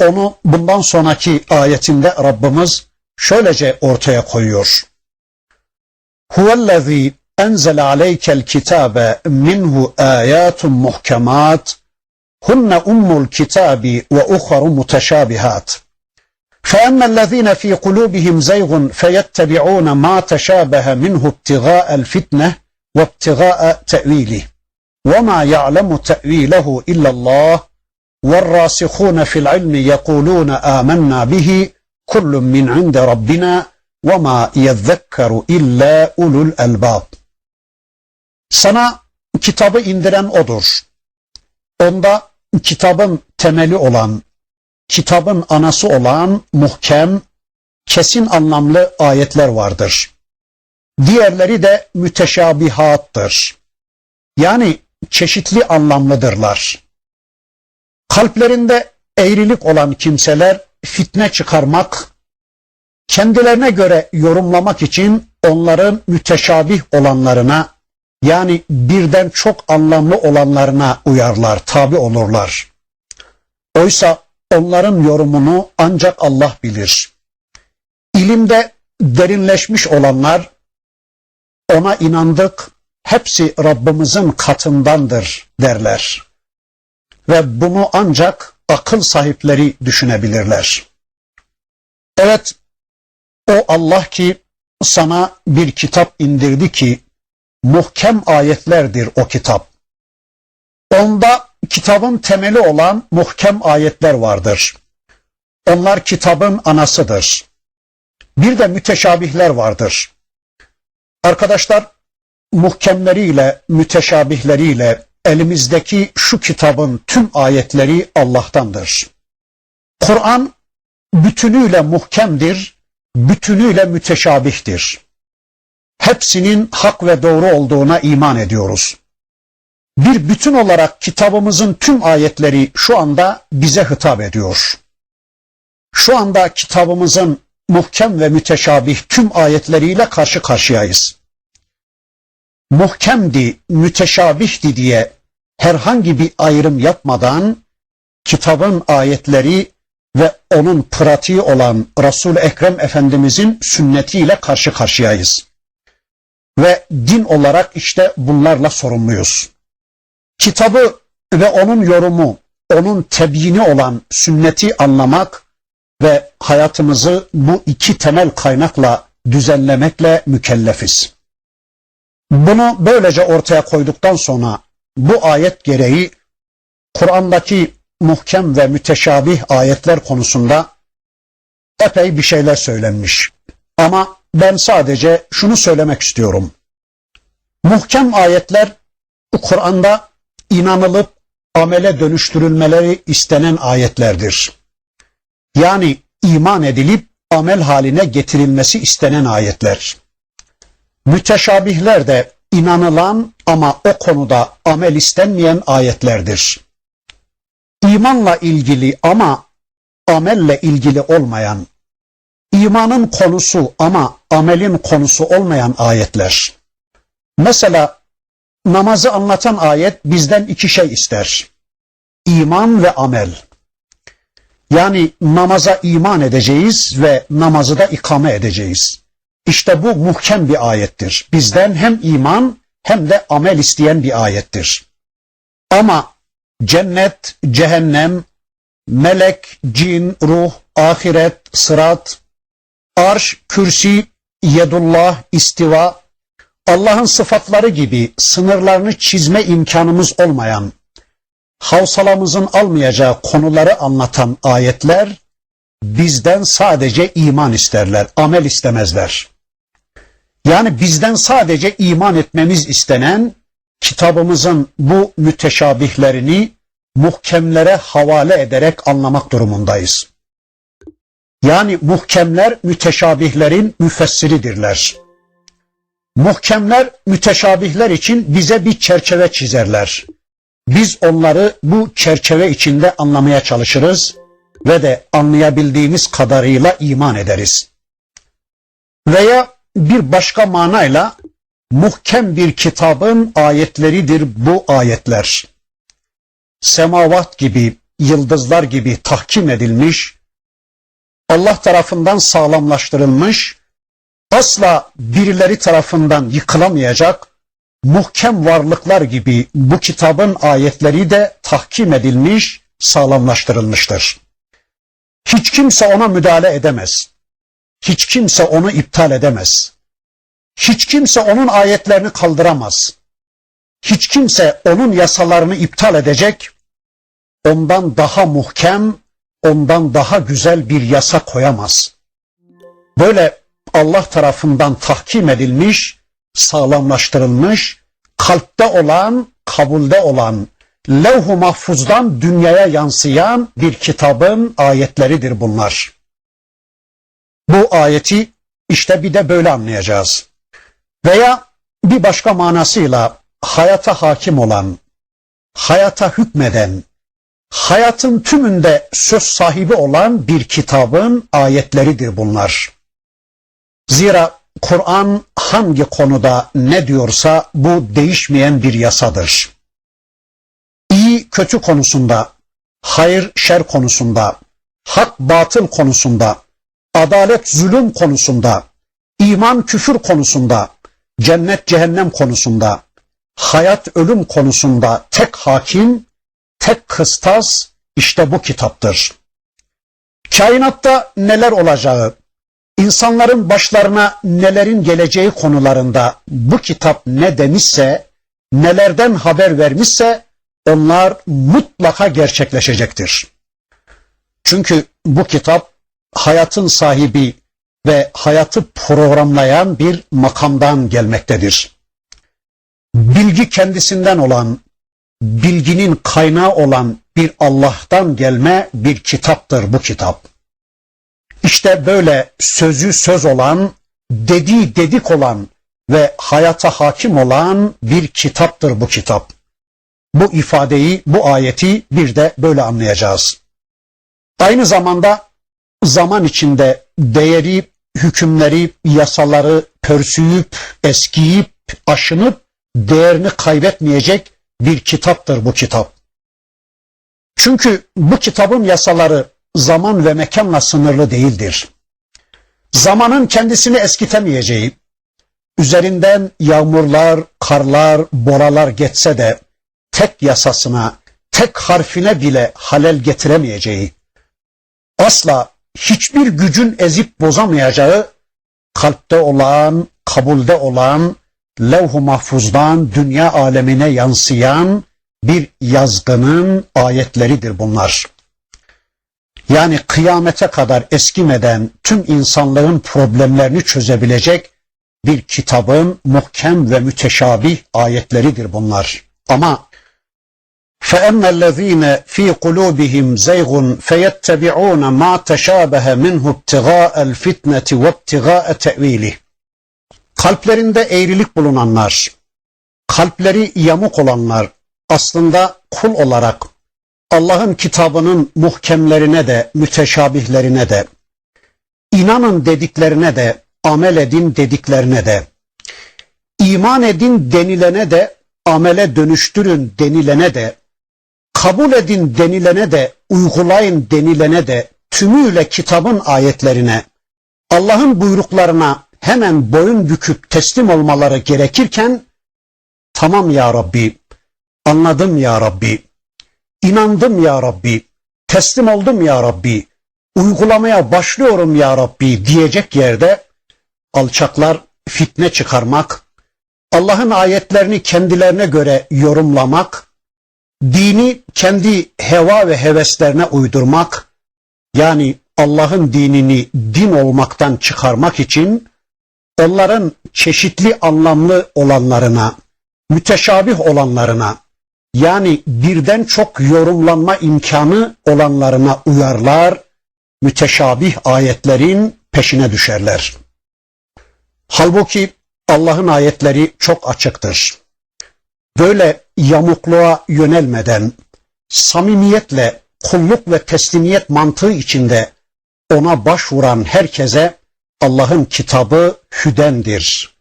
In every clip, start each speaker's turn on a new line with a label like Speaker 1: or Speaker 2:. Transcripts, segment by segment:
Speaker 1: onu bundan sonraki ayetinde Rabbimiz şöylece ortaya koyuyor. Huvellezî enzele aleykel kitâbe minhu âyâtun muhkemât hunne ummul kitâbi ve uharu muteşâbihât. فأما الذين في قلوبهم زيغ فيتبعون ما تشابه منه ابتغاء الفتنة وابتغاء تأويله وما يعلم تأويله إلا الله والراسخون في العلم يقولون آمنا به كل من عند ربنا وما يذكر إلا أولو الألباب Sana kitabı indiren odur. Onda kitabın temeli olan, kitabın anası olan muhkem, kesin anlamlı ayetler vardır. Diğerleri de müteşabihattır. Yani çeşitli anlamlıdırlar. Kalplerinde eğrilik olan kimseler fitne çıkarmak, kendilerine göre yorumlamak için onların müteşabih olanlarına yani birden çok anlamlı olanlarına uyarlar, tabi olurlar. Oysa onların yorumunu ancak Allah bilir. İlimde derinleşmiş olanlar ona inandık, hepsi Rabbimizin katındandır derler. Ve bunu ancak akıl sahipleri düşünebilirler. Evet, o Allah ki sana bir kitap indirdi ki muhkem ayetlerdir o kitap. Onda kitabın temeli olan muhkem ayetler vardır. Onlar kitabın anasıdır. Bir de müteşabihler vardır. Arkadaşlar muhkemleriyle, müteşabihleriyle elimizdeki şu kitabın tüm ayetleri Allah'tandır. Kur'an bütünüyle muhkemdir, bütünüyle müteşabihtir. Hepsinin hak ve doğru olduğuna iman ediyoruz. Bir bütün olarak kitabımızın tüm ayetleri şu anda bize hitap ediyor. Şu anda kitabımızın muhkem ve müteşabih tüm ayetleriyle karşı karşıyayız. Muhkemdi, müteşabihdi diye herhangi bir ayrım yapmadan kitabın ayetleri ve onun pratiği olan resul Ekrem Efendimizin sünnetiyle karşı karşıyayız. Ve din olarak işte bunlarla sorumluyuz. Kitabı ve onun yorumu, onun tebyini olan sünneti anlamak ve hayatımızı bu iki temel kaynakla düzenlemekle mükellefiz. Bunu böylece ortaya koyduktan sonra bu ayet gereği Kur'an'daki muhkem ve müteşabih ayetler konusunda epey bir şeyler söylenmiş. Ama ben sadece şunu söylemek istiyorum. Muhkem ayetler Kur'an'da inanılıp amele dönüştürülmeleri istenen ayetlerdir. Yani iman edilip amel haline getirilmesi istenen ayetler. Müteşabihler de inanılan ama o konuda amel istenmeyen ayetlerdir. İmanla ilgili ama amelle ilgili olmayan, imanın konusu ama amelin konusu olmayan ayetler. Mesela namazı anlatan ayet bizden iki şey ister. İman ve amel. Yani namaza iman edeceğiz ve namazı da ikame edeceğiz. İşte bu muhkem bir ayettir. Bizden hem iman hem de amel isteyen bir ayettir. Ama cennet, cehennem, melek, cin, ruh, ahiret, sırat, arş, kürsi, yedullah, istiva, Allah'ın sıfatları gibi sınırlarını çizme imkanımız olmayan, havsalamızın almayacağı konuları anlatan ayetler bizden sadece iman isterler, amel istemezler. Yani bizden sadece iman etmemiz istenen kitabımızın bu müteşabihlerini muhkemlere havale ederek anlamak durumundayız. Yani muhkemler müteşabihlerin müfessiridirler. Muhkemler müteşabihler için bize bir çerçeve çizerler. Biz onları bu çerçeve içinde anlamaya çalışırız ve de anlayabildiğimiz kadarıyla iman ederiz. Veya bir başka manayla muhkem bir kitabın ayetleridir bu ayetler. Semavat gibi, yıldızlar gibi tahkim edilmiş, Allah tarafından sağlamlaştırılmış, asla birileri tarafından yıkılamayacak, muhkem varlıklar gibi bu kitabın ayetleri de tahkim edilmiş, sağlamlaştırılmıştır. Hiç kimse ona müdahale edemez. Hiç kimse onu iptal edemez. Hiç kimse onun ayetlerini kaldıramaz. Hiç kimse onun yasalarını iptal edecek, ondan daha muhkem, ondan daha güzel bir yasa koyamaz. Böyle Allah tarafından tahkim edilmiş, sağlamlaştırılmış, kalpte olan, kabulde olan, levh-u mahfuzdan dünyaya yansıyan bir kitabın ayetleridir bunlar. Bu ayeti işte bir de böyle anlayacağız. Veya bir başka manasıyla hayata hakim olan, hayata hükmeden, hayatın tümünde söz sahibi olan bir kitabın ayetleridir bunlar. Zira Kur'an hangi konuda ne diyorsa bu değişmeyen bir yasadır. İyi kötü konusunda, hayır şer konusunda, hak batıl konusunda, adalet zulüm konusunda, iman küfür konusunda, cennet cehennem konusunda, hayat ölüm konusunda tek hakim, tek kıstas işte bu kitaptır. Kainatta neler olacağı, insanların başlarına nelerin geleceği konularında bu kitap ne demişse, nelerden haber vermişse onlar mutlaka gerçekleşecektir. Çünkü bu kitap hayatın sahibi ve hayatı programlayan bir makamdan gelmektedir. Bilgi kendisinden olan, bilginin kaynağı olan bir Allah'tan gelme bir kitaptır bu kitap. İşte böyle sözü söz olan, dediği dedik olan ve hayata hakim olan bir kitaptır bu kitap. Bu ifadeyi, bu ayeti bir de böyle anlayacağız. Aynı zamanda zaman içinde değeri, hükümleri, yasaları pörsüyüp, eskiyip, aşınıp değerini kaybetmeyecek bir kitaptır bu kitap. Çünkü bu kitabın yasaları zaman ve mekanla sınırlı değildir. Zamanın kendisini eskitemeyeceği, üzerinden yağmurlar, karlar, boralar geçse de tek yasasına, tek harfine bile halel getiremeyeceği, asla hiçbir gücün ezip bozamayacağı, kalpte olan, kabulde olan, levh-u mahfuzdan dünya alemine yansıyan bir yazgının ayetleridir bunlar. Yani kıyamete kadar eskimeden tüm insanlığın problemlerini çözebilecek bir kitabın muhkem ve müteşabih ayetleridir bunlar. Ama فَأَمَّا الَّذ۪ينَ ف۪ي قُلُوبِهِمْ زَيْغٌ فَيَتَّبِعُونَ مَا تَشَابَهَ مِنْهُ ابْتِغَاءَ الْفِتْنَةِ وَابْتِغَاءَ تَأْو۪يلِهِ Kalplerinde eğrilik bulunanlar, kalpleri yamuk olanlar aslında kul olarak Allah'ın kitabının muhkemlerine de, müteşabihlerine de, inanın dediklerine de, amel edin dediklerine de, iman edin denilene de, amele dönüştürün denilene de, kabul edin denilene de, uygulayın denilene de, tümüyle kitabın ayetlerine, Allah'ın buyruklarına hemen boyun büküp teslim olmaları gerekirken, tamam ya Rabbi, anladım ya Rabbi, inandım ya Rabbi, teslim oldum ya Rabbi, uygulamaya başlıyorum ya Rabbi diyecek yerde, alçaklar fitne çıkarmak, Allah'ın ayetlerini kendilerine göre yorumlamak, dini kendi heva ve heveslerine uydurmak, yani Allah'ın dinini din olmaktan çıkarmak için onların çeşitli anlamlı olanlarına, müteşabih olanlarına, yani birden çok yorumlanma imkanı olanlarına uyarlar, müteşabih ayetlerin peşine düşerler. Halbuki Allah'ın ayetleri çok açıktır. Böyle yamukluğa yönelmeden, samimiyetle kulluk ve teslimiyet mantığı içinde ona başvuran herkese Allah'ın kitabı hüdendir.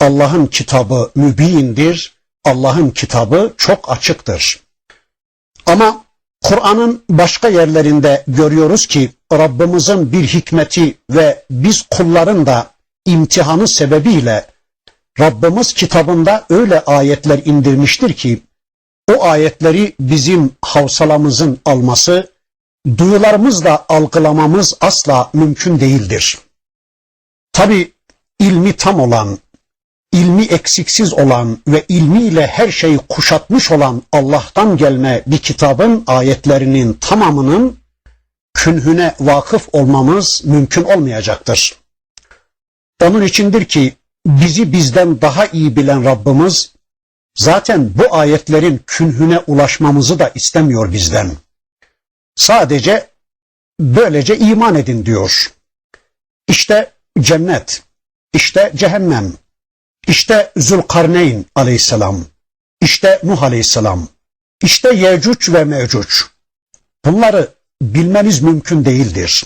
Speaker 1: Allah'ın kitabı mübindir. Allah'ın kitabı çok açıktır. Ama Kur'an'ın başka yerlerinde görüyoruz ki Rabbimizin bir hikmeti ve biz kulların da imtihanı sebebiyle Rabbimiz kitabında öyle ayetler indirmiştir ki o ayetleri bizim havsalamızın alması, duyularımızla algılamamız asla mümkün değildir. Tabi ilmi tam olan, ilmi eksiksiz olan ve ilmiyle her şeyi kuşatmış olan Allah'tan gelme bir kitabın ayetlerinin tamamının künhüne vakıf olmamız mümkün olmayacaktır. Onun içindir ki bizi bizden daha iyi bilen Rabbimiz zaten bu ayetlerin künhüne ulaşmamızı da istemiyor bizden. Sadece böylece iman edin diyor. İşte cennet, işte cehennem, işte Zülkarneyn aleyhisselam, işte Nuh aleyhisselam, işte Yecüc ve Mecüc. Bunları bilmeniz mümkün değildir.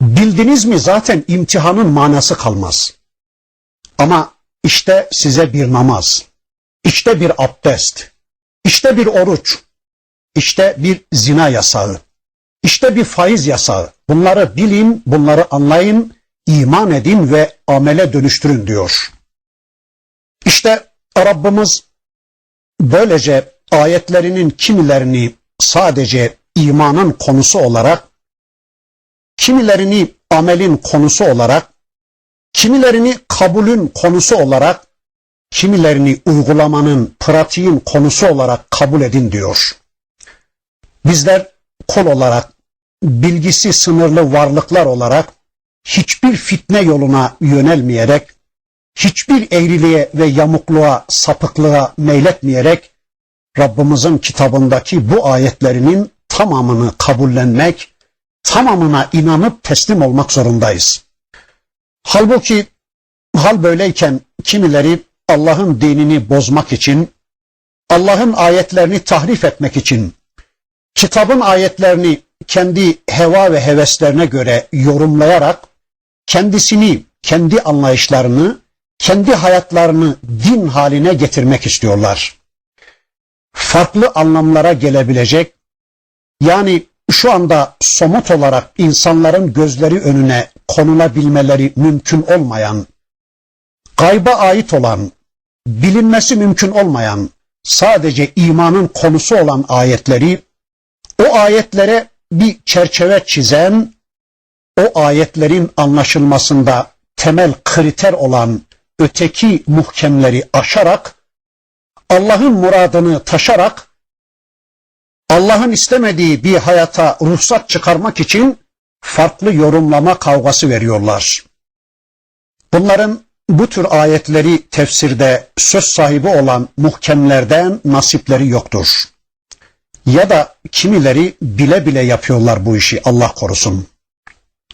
Speaker 1: Bildiniz mi zaten imtihanın manası kalmaz. Ama işte size bir namaz, işte bir abdest, işte bir oruç, işte bir zina yasağı, işte bir faiz yasağı. Bunları bilin, bunları anlayın, iman edin ve amele dönüştürün diyor. İşte Rabbimiz böylece ayetlerinin kimilerini sadece imanın konusu olarak, kimilerini amelin konusu olarak, kimilerini kabulün konusu olarak, kimilerini uygulamanın, pratiğin konusu olarak kabul edin diyor. Bizler kol olarak, bilgisi sınırlı varlıklar olarak hiçbir fitne yoluna yönelmeyerek, hiçbir eğriliğe ve yamukluğa, sapıklığa meyletmeyerek Rabbimizin kitabındaki bu ayetlerinin tamamını kabullenmek, tamamına inanıp teslim olmak zorundayız. Halbuki hal böyleyken kimileri Allah'ın dinini bozmak için, Allah'ın ayetlerini tahrif etmek için, kitabın ayetlerini kendi heva ve heveslerine göre yorumlayarak kendisini, kendi anlayışlarını, kendi hayatlarını din haline getirmek istiyorlar. Farklı anlamlara gelebilecek, yani şu anda somut olarak insanların gözleri önüne konulabilmeleri mümkün olmayan, gayba ait olan, bilinmesi mümkün olmayan, sadece imanın konusu olan ayetleri, o ayetlere bir çerçeve çizen, o ayetlerin anlaşılmasında temel kriter olan öteki muhkemleri aşarak, Allah'ın muradını taşarak, Allah'ın istemediği bir hayata ruhsat çıkarmak için farklı yorumlama kavgası veriyorlar. Bunların bu tür ayetleri tefsirde söz sahibi olan muhkemlerden nasipleri yoktur. Ya da kimileri bile bile yapıyorlar bu işi Allah korusun.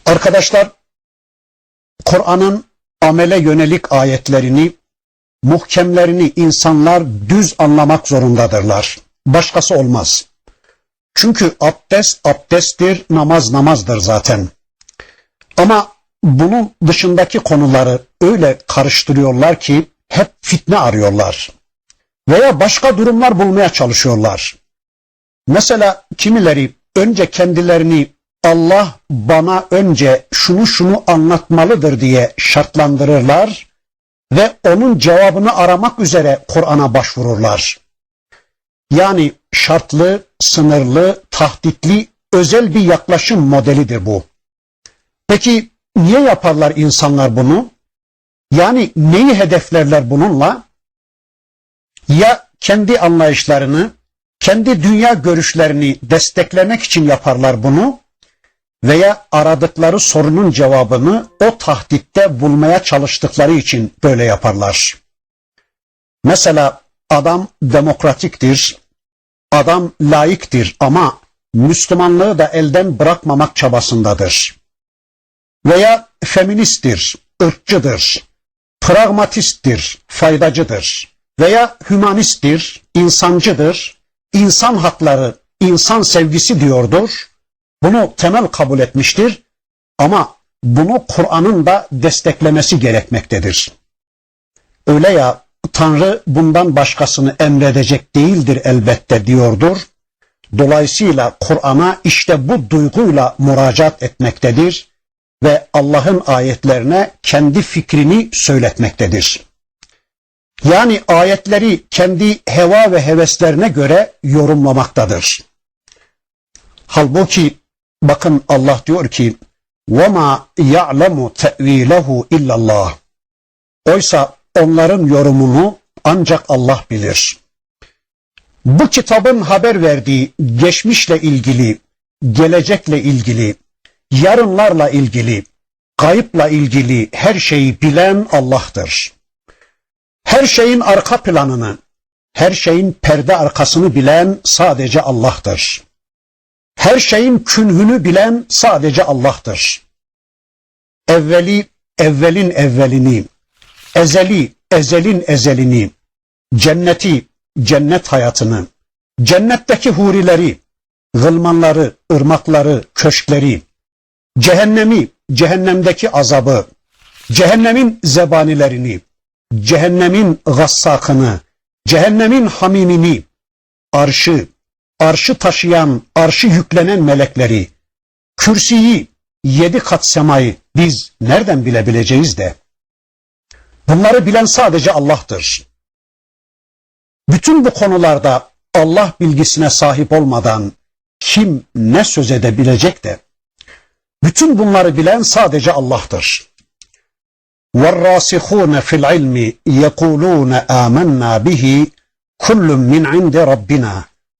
Speaker 1: Arkadaşlar Kur'an'ın amele yönelik ayetlerini, muhkemlerini insanlar düz anlamak zorundadırlar. Başkası olmaz. Çünkü abdest abdesttir, namaz namazdır zaten. Ama bunun dışındaki konuları öyle karıştırıyorlar ki hep fitne arıyorlar. Veya başka durumlar bulmaya çalışıyorlar. Mesela kimileri önce kendilerini Allah bana önce şunu şunu anlatmalıdır diye şartlandırırlar ve onun cevabını aramak üzere Kur'an'a başvururlar. Yani şartlı, sınırlı, tahditli, özel bir yaklaşım modelidir bu. Peki niye yaparlar insanlar bunu? Yani neyi hedeflerler bununla? Ya kendi anlayışlarını, kendi dünya görüşlerini desteklemek için yaparlar bunu veya aradıkları sorunun cevabını o tahditte bulmaya çalıştıkları için böyle yaparlar. Mesela adam demokratiktir, adam laiktir ama Müslümanlığı da elden bırakmamak çabasındadır. Veya feministtir, ırkçıdır, pragmatisttir, faydacıdır veya hümanisttir, insancıdır, insan hakları, insan sevgisi diyordur. Bunu temel kabul etmiştir ama bunu Kur'an'ın da desteklemesi gerekmektedir. Öyle ya Tanrı bundan başkasını emredecek değildir elbette diyordur. Dolayısıyla Kur'an'a işte bu duyguyla müracaat etmektedir ve Allah'ın ayetlerine kendi fikrini söyletmektedir. Yani ayetleri kendi heva ve heveslerine göre yorumlamaktadır. Halbuki bakın Allah diyor ki وَمَا يَعْلَمُ تَأْو۪يلَهُ اِلَّا اللّٰهِ Oysa onların yorumunu ancak Allah bilir. Bu kitabın haber verdiği geçmişle ilgili, gelecekle ilgili, yarınlarla ilgili, kayıpla ilgili her şeyi bilen Allah'tır. Her şeyin arka planını, her şeyin perde arkasını bilen sadece Allah'tır. Her şeyin künhünü bilen sadece Allah'tır. Evveli, evvelin evvelini, ezeli, ezelin ezelini, cenneti, cennet hayatını, cennetteki hurileri, gılmanları, ırmakları, köşkleri, cehennemi, cehennemdeki azabı, cehennemin zebanilerini, cehennemin gassakını, cehennemin hamimini, arşı, arşı taşıyan, arşı yüklenen melekleri, kürsiyi, yedi kat semayı biz nereden bilebileceğiz de? Bunları bilen sadece Allah'tır. Bütün bu konularda Allah bilgisine sahip olmadan kim ne söz edebilecek de? Bütün bunları bilen sadece Allah'tır. وَالرَّاسِخُونَ فِي الْعِلْمِ يَقُولُونَ آمَنَّا بِهِ كُلٌّ مِّنْ عِنْدِ رَبِّنَا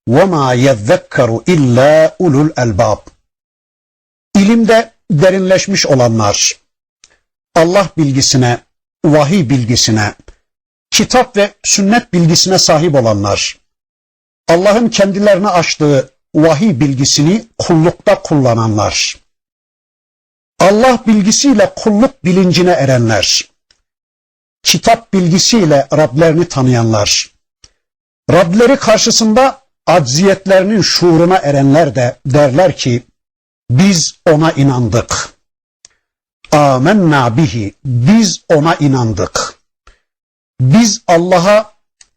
Speaker 1: وَمَا يَذَّكَّرُ إِلَّا أُولُو الْأَلْبَابِ İlimde derinleşmiş olanlar, Allah bilgisine, vahiy bilgisine, kitap ve sünnet bilgisine sahip olanlar, Allah'ın kendilerine açtığı vahiy bilgisini kullukta kullananlar, Allah bilgisiyle kulluk bilincine erenler, kitap bilgisiyle Rablerini tanıyanlar, Rableri karşısında acziyetlerinin şuuruna erenler de derler ki, biz ona inandık. Amenna bihi, biz ona inandık. Biz Allah'a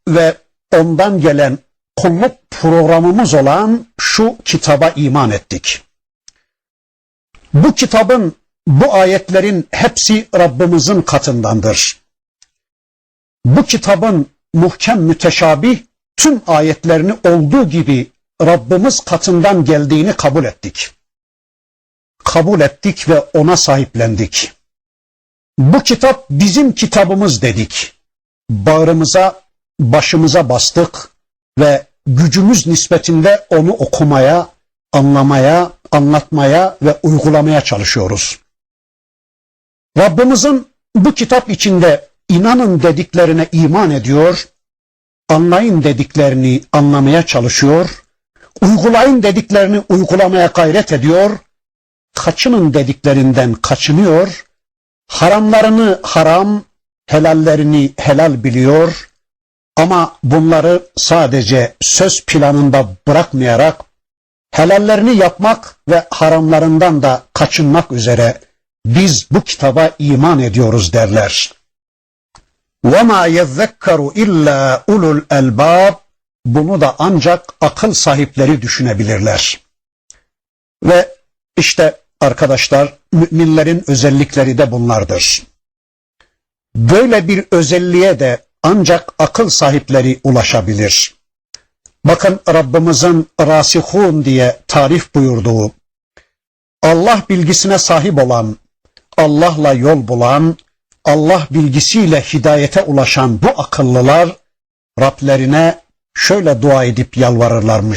Speaker 1: ve ondan gelen kulluk programımız olan şu kitaba iman ettik. Bu kitabın, bu ayetlerin hepsi Rabbimizin katındandır. Bu kitabın muhkem müteşabih tüm ayetlerini olduğu gibi Rabbimiz katından geldiğini kabul ettik. Kabul ettik ve ona sahiplendik. Bu kitap bizim kitabımız dedik. Bağrımıza, başımıza bastık ve gücümüz nispetinde onu okumaya, anlamaya, anlatmaya ve uygulamaya çalışıyoruz. Rabbimizin bu kitap içinde inanın dediklerine iman ediyor, anlayın dediklerini anlamaya çalışıyor, uygulayın dediklerini uygulamaya gayret ediyor, kaçının dediklerinden kaçınıyor, haramlarını haram, helallerini helal biliyor ama bunları sadece söz planında bırakmayarak helallerini yapmak ve haramlarından da kaçınmak üzere biz bu kitaba iman ediyoruz derler. وَمَا يَذَّكَّرُ illa ulul elbab Bunu da ancak akıl sahipleri düşünebilirler. Ve işte arkadaşlar müminlerin özellikleri de bunlardır. Böyle bir özelliğe de ancak akıl sahipleri ulaşabilir. Bakın Rabbimizin rasihun diye tarif buyurduğu, Allah bilgisine sahip olan, Allah'la yol bulan, Allah bilgisiyle hidayete ulaşan bu akıllılar Rablerine şöyle dua edip yalvarırlarmış.